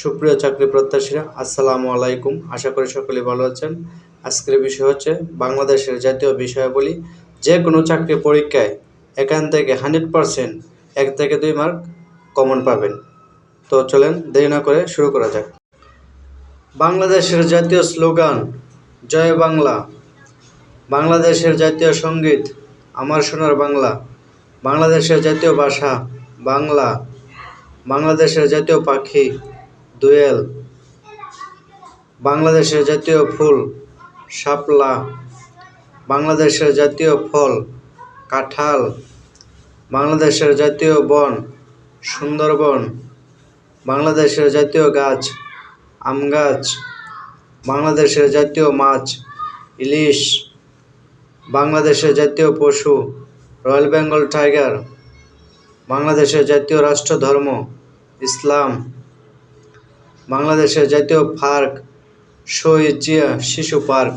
সুপ্রিয় চাকরি প্রত্যাশীরা, আসসালামু আলাইকুম। আশা করি সকলে ভালো আছেন। আজকের বিষয় হচ্ছে বাংলাদেশের জাতীয় বিষয়াবলী। যে কোনো চাকরি পরীক্ষায় এখান থেকে হান্ড্রেড পারসেন্ট এক থেকে দুই মার্ক কমন পাবেন। তো চলেন দেরি না করে শুরু করা যাক। বাংলাদেশের জাতীয় স্লোগান, জয় বাংলা। বাংলাদেশের জাতীয় সংগীত, আমার সোনার বাংলা। বাংলাদেশের জাতীয় ভাষা, বাংলা। বাংলাদেশের জাতীয় পাখি দোয়েল, বাংলাদেশের জাতীয় ফুল শাপলা, বাংলাদেশের জাতীয় ফল কাঁঠাল, বাংলাদেশের জাতীয় বন সুন্দরবন, বাংলাদেশের জাতীয় গাছ আম গাছ, বাংলাদেশের জাতীয় মাছ ইলিশ, বাংলাদেশের জাতীয় পশু রয়্যাল বেঙ্গল টাইগার, বাংলাদেশের জাতীয় রাষ্ট্র ধর্ম ইসলাম। বাংলাদেশের জাতীয় পার্ক শহীদ শিশু পার্ক,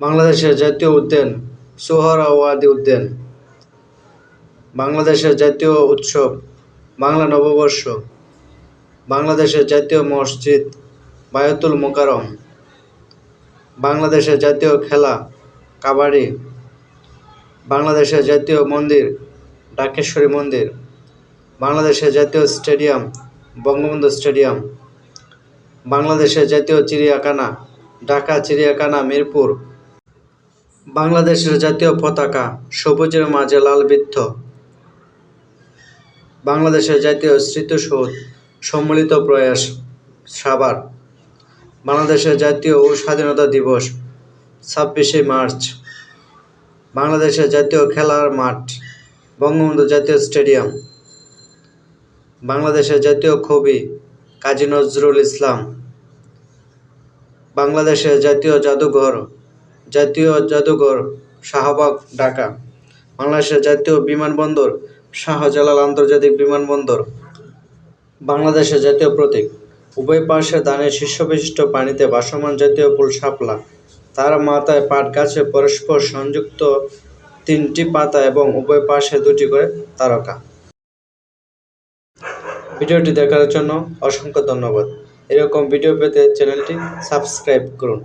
বাংলাদেশের জাতীয় উদ্যান সোহরাওয়ার্দী উদ্যান, বাংলাদেশের জাতীয় উৎসব বাংলা নববর্ষ, বাংলাদেশের জাতীয় মসজিদ বায়তুল মোকারম বাংলাদেশের জাতীয় খেলা কাবাডি, বাংলাদেশের জাতীয় মন্দির ডাকেশ্বরী মন্দির, বাংলাদেশের জাতীয় স্টেডিয়াম বঙ্গবন্ধু স্টেডিয়াম বাংলাদেশের জাতীয় চিড়িয়াখানা, ঢাকা চিড়িয়াখানা, মিরপুর। বাংলাদেশের জাতীয় পতাকা, সবুজের মাঝে লাল বৃত্ত। বাংলাদেশের জাতীয় স্মৃতিসৌধ, সম্মিলিত প্রয়াস, সাভার। বাংলাদেশের জাতীয় ও স্বাধীনতা দিবস, ছাব্বিশে মার্চ। বাংলাদেশের জাতীয় খেলার মাঠ, বঙ্গবন্ধু জাতীয় স্টেডিয়াম। বাংলাদেশের জাতীয় কবি কাজী নজরুল ইসলাম, বাংলাদেশের জাতীয় জাদুঘর জাতীয় জাদুঘর শাহবাগ, ঢাকা, বাংলাদেশের জাতীয় বিমানবন্দর শাহজালাল আন্তর্জাতিক বিমানবন্দর, বাংলাদেশের জাতীয় প্রতীক, উভয় পাশে ধানের শীর্ষবিশিষ্ট পানিতে ভাসমান জাতীয় ফুল শাপলা। তার মাথায় পাট গাছে পরস্পর সংযুক্ত তিনটি পাতা এবং উভয় পাশে দুটি করে তারকা। ভিডিওটি দেখার জন্য অসংখ্য ধন্যবাদ। এরকম ভিডিও পেতে চ্যানেলটি সাবস্ক্রাইব করুন।